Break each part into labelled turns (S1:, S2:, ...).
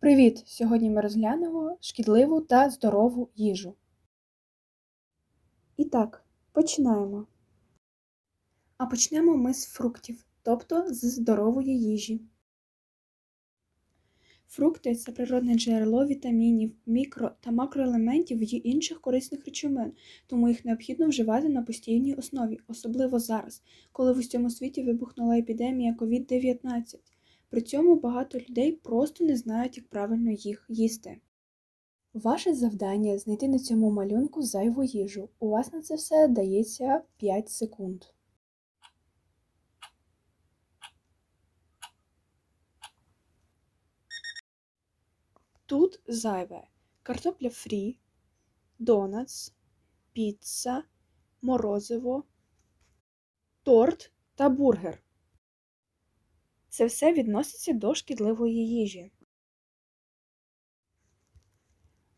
S1: Привіт! Сьогодні ми розглянемо шкідливу та здорову їжу. І так, починаємо. А почнемо ми з фруктів, тобто з здорової їжі. Фрукти це природне джерело вітамінів, мікро та макроелементів і інших корисних речовин, тому їх необхідно вживати на постійній основі, особливо зараз, коли в усьому світі вибухнула епідемія COVID-19. При цьому багато людей просто не знають, як правильно їх їсти. Ваше завдання знайти на цьому малюнку зайву їжу. У вас на це все дається 5 секунд. Тут зайве картопля фрі, донатс, піца, морозиво, торт та бургер. Це все відноситься до шкідливої їжі.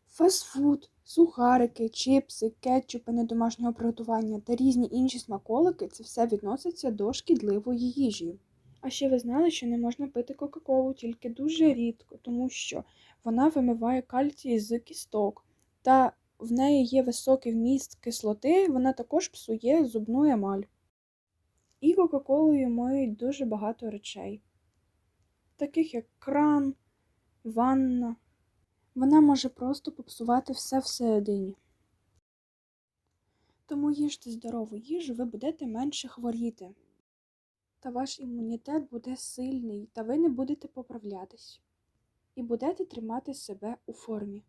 S1: Фастфуд, сухарики, чипси, кетчупи недомашнього приготування та різні інші смаколики це все відноситься до шкідливої їжі. А ще ви знали, що не можна пити Кока-Колу тільки дуже рідко, тому що вона вимиває кальцій з кісток, та в неї є високий вміст кислоти, вона також псує зубну емаль. І Кока-Колою миють дуже багато речей, таких як кран, ванна. Вона може просто попсувати все всередині. Тому їжте здорову їжу, ви будете менше хворіти. Та ваш імунітет буде сильний, та ви не будете поправлятись. І будете тримати себе у формі.